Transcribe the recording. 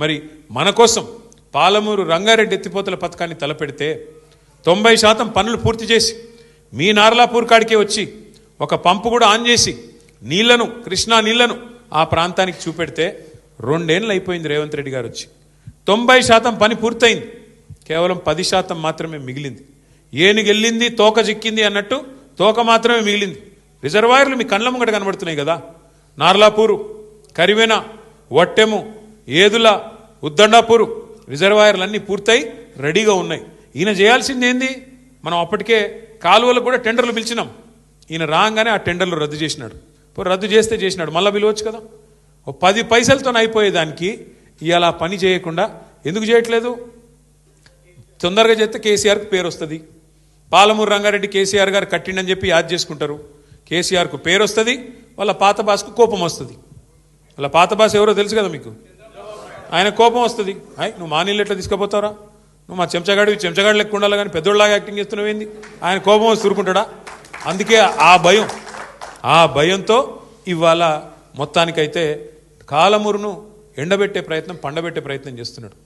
మరి మన కోసం పాలమూరు రంగారెడ్డి ఎత్తిపోతల పథకాన్ని తలపెడితే తొంభై శాతం పనులు పూర్తి చేసి మీ నార్లాపూర్ కాడికే వచ్చి ఒక పంపు కూడా ఆన్ చేసి నీళ్ళను కృష్ణా నీళ్ళను ఆ ప్రాంతానికి చూపెడితే రెండేళ్ళు అయిపోయింది రేవంత్ రెడ్డి గారు వచ్చి. తొంభై శాతం పని పూర్తయింది. కేవలం పది శాతం మాత్రమే మిగిలింది. ఏనుగెళ్ళింది తోక చిక్కింది అన్నట్టు తోక మాత్రమే మిగిలింది. రిజర్వాయర్లు మీ కళ్ళ ముంగట కనబడుతున్నాయి కదా. నార్లాపూరు కరివెన వట్టెము ఏదుల ఉద్దండాపూరు రిజర్వాయర్లు అన్నీ పూర్తయి రెడీగా ఉన్నాయి. ఈయన చేయాల్సింది ఏంది? మనం అప్పటికే కాలువలకు కూడా టెండర్లు పిలిచినాం. ఈయన రాగానే ఆ టెండర్లు రద్దు చేసినాడు. రద్దు చేస్తే చేసినాడు. మళ్ళీ పిలవచ్చు కదా? ఓ పది పైసలతో అయిపోయేదానికి ఇవాళ పని చేయకుండా ఎందుకు చేయట్లేదు? తొందరగా చేస్తే కేసీఆర్కి పేరు వస్తుంది. పాలమూరు రంగారెడ్డి కేసీఆర్ గారు కట్టిండని చెప్పి యాద్ చేసుకుంటారు. కేసీఆర్కు పేరు వస్తుంది. వాళ్ళ పాత బాస్కు కోపం వస్తుంది. వాళ్ళ పాత బాస్ ఎవరో తెలుసు కదా మీకు? ఆయన కోపం వస్తుంది. అయ్ నువ్వు మా నీళ్ళు ఎట్లా తీసుకుపోతారా నువ్వు మా చెంచగాడివి చెంచగాడు లెక్క ఉండాలి కానీ పెద్దోళ్ళలాగా యాక్టింగ్ చేస్తున్నావు ఏంది? ఆయన కోపం వచ్చి ఊరుకుంటాడా? అందుకే ఆ భయం ఆ భయంతో ఇవాళ మొత్తానికైతే కాలమురును ఎండబెట్టే ప్రయత్నం పండబెట్టే ప్రయత్నం చేస్తున్నాడు.